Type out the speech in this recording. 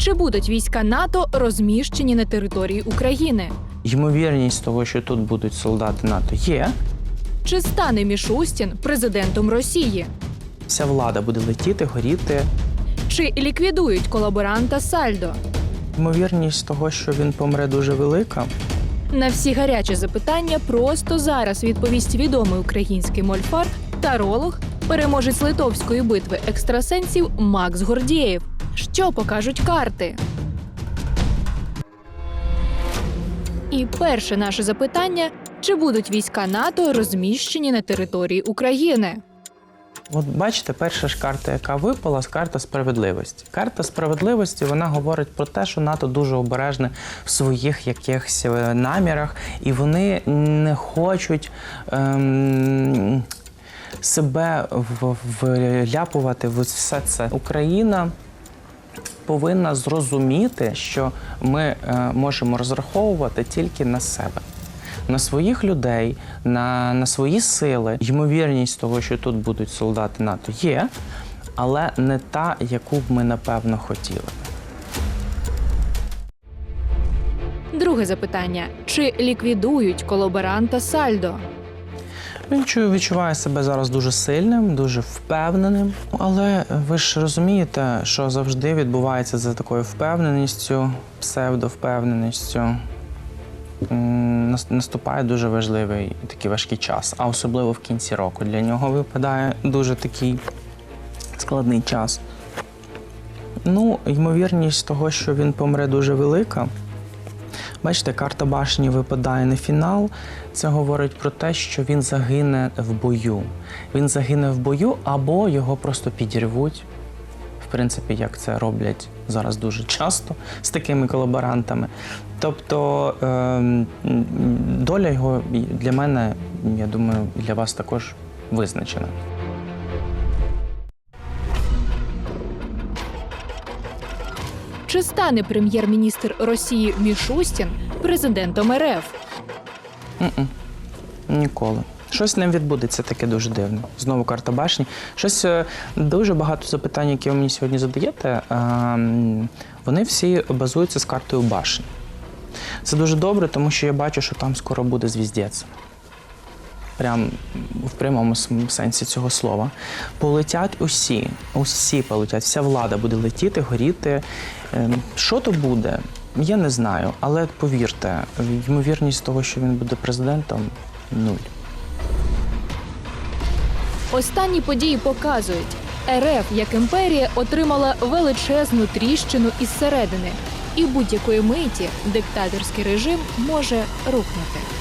Чи будуть війська НАТО розміщені на території України? Ймовірність того, що тут будуть солдати НАТО, є. Чи стане Мішустін президентом Росії? Вся влада буде летіти, горіти. Чи ліквідують колаборанта Сальдо? Ймовірність того, що він помре, дуже велика. На всі гарячі запитання просто зараз відповість відомий український мольфар, таролог, переможець литовської битви екстрасенсів Макс Гордієв. Що покажуть карти? І перше наше запитання: чи будуть війська НАТО розміщені на території України? От бачите, перша ж карта, яка випала, карта справедливості. Карта справедливості вона говорить про те, що НАТО дуже обережне в своїх якихось е, намірах, і вони не хочуть ем, себе вляпувати в все це. Україна повинна зрозуміти, що ми е, можемо розраховувати тільки на себе. На своїх людей, на, на свої сили. Ймовірність того, що тут будуть солдати НАТО, є, але не та, яку б ми напевно хотіли. Друге запитання: чи ліквідують колаборанта Сальдо? Він відчуває себе зараз дуже сильним, дуже впевненим. Але ви ж розумієте, що завжди відбувається за такою впевненістю, псевдовпевненістю. Наступає дуже важливий такий важкий час, а особливо в кінці року. Для нього випадає дуже такий складний час. Ну, ймовірність того, що він помре, дуже велика. Бачите, карта башні випадає на фінал. Це говорить про те, що він загине в бою. Він загине в бою або його просто підірвуть. В принципі, як це роблять зараз дуже часто з такими колаборантами. Тобто ем, доля його для мене, я думаю, для вас також визначена. Чи стане прем'єр-міністр Росії Мішустін президентом РФ? М-м. Ніколи. Щось не відбудеться таке дуже дивне. Знову карта башні. Щось е, дуже багато запитань, які ви мені сьогодні задаєте, ем, вони всі базуються з картою башні. Це дуже добре, тому що я бачу, що там скоро буде звіздець. Прям в прямому сенсі цього слова. Полетять усі, усі полетять, вся влада буде летіти, горіти. Ем, Що то буде, я не знаю. Але повірте, ймовірність того, що він буде президентом, нуль. Останні події показують, РФ як імперія отримала величезну тріщину із середини, і будь-якої миті диктаторський режим може рухнути.